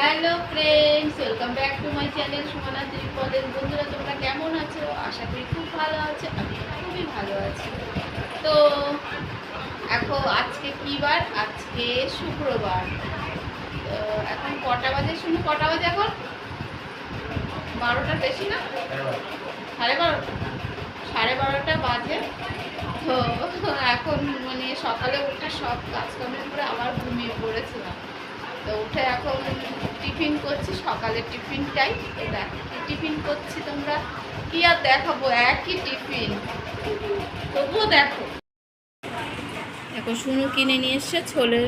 Hello friends, welcome back to my channel Sumana ত্রিপদের। বন্ধুরা, তোমরা কেমন আছো? আশা করি খুব ভালো আছো, আমি খুবই ভালো আছি। তো এখন আজকে কী বার? আজকে শুক্রবার। তো, এখন কটা বাজে? শুনে, কটা বাজে এখন? বারোটার বেশি না? সাড়ে বারোটা। সাড়ে বারোটা বাজে। তো, এখন মানে সকালে উঠে সব কাজকর্ম করে আবার ঘুমিয়ে পড়েছিলাম। তো উঠে এখন টিফিন করছি সকালের টিফিনটাই দেখো টিফিন করছি তোমরা? কি আর দেখাবো? একই টিফিন। তবুও দেখো। দেখো শুনু কিনে নিয়ে এসছে ছোলে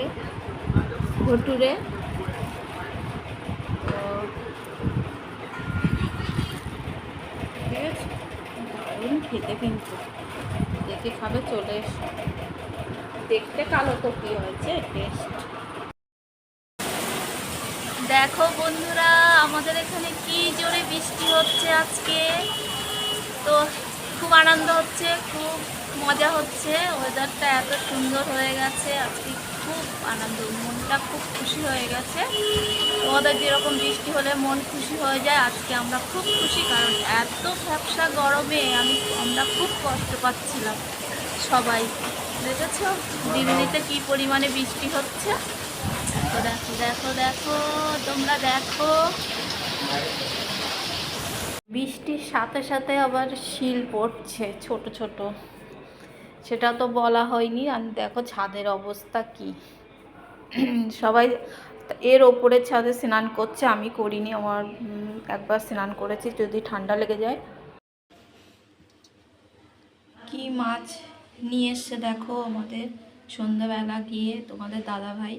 ভটুরে। খেতে কিন্তু। দেখে খাবে, চলে এসো। দেখতে কালো তো কি হয়েছে টেস্ট দেখো বন্ধুরা, আমাদের এখানে কি জোরে বৃষ্টি হচ্ছে আজকে? তো খুব আনন্দ হচ্ছে, খুব মজা হচ্ছে। ওয়েদারটা এত সুন্দর হয়ে গেছে, আজকে খুব আনন্দ, মনটা খুব খুশি হয়ে গেছে। তোমাদের যেরকম বৃষ্টি হলে মন খুশি হয়ে যায়, আজকে আমরা খুব খুশি, কারণ এত ব্যবসা গরমে আমি, আমরা খুব কষ্ট পাচ্ছিলাম সবাই। দেখেছ? দিল্লিতে কি পরিমাণে বৃষ্টি হচ্ছে? দেখো দেখো দেখো তোমরা দেখো। বৃষ্টির সাথে সাথে আবার শিল পড়ছে, ছোট ছোট। সেটা তো বলা হয়নি। আর দেখো, ছাদের অবস্থা কি। সবাই এর ওপরে ছাদে স্নান করছে, আমি করিনি, আমার একবার স্নান করেছি, যদি ঠান্ডা লেগে যায়। কি মাছ নিয়ে এসছে দেখো আমাদের। সন্ধ্যাবেলা গিয়ে তোমাদের দাদা ভাই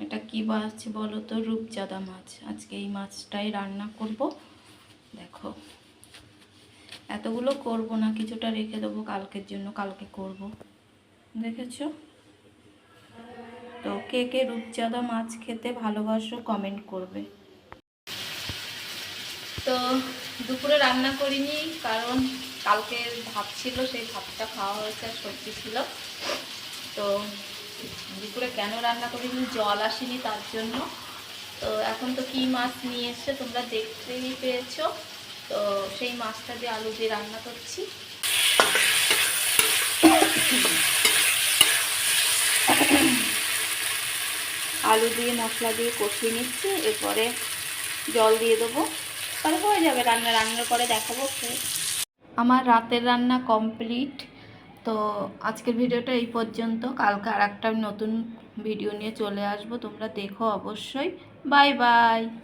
এটা কি মাছ বলো তো? রূপজাদা মাছ। আজকে এই মাছটাই রান্না করব। দেখো। এতগুলো করব না, কিছুটা রেখে দেবো কালকের জন্য, কালকে করব। দেখেছ? তো কে কে রূপজাদা মাছ খেতে ভালোবাসো কমেন্ট করবে। তো দুপুরে রান্না করিনি, কারণ কালকে ভাত ছিল, সেই ভাতটা খাওয়া হয়েছে আর সবজি ছিল। তো দুপুরে কেন রান্না করিনি? জল আসেনি তার জন্য। তো এখন তো কি মাছ নিয়ে এসছে তোমরা দেখতেই পেয়েছ। তো সেই মাছটা দিয়ে আলু দিয়ে রান্না করছি। আলু দিয়ে মশলা দিয়ে কষিয়ে নিচ্ছি, এরপরে জল দিয়ে দেবো। তাহলে হয়ে যাবে রান্না রান্নার পরে দেখাবো। আমার রাতের রান্না কমপ্লিট। তো আজকের ভিডিওটা এই পর্যন্ত। কালকে আর একটা নতুন ভিডিও নিয়ে চলে আসব, তোমরা দেখো অবশ্যই। Bye bye.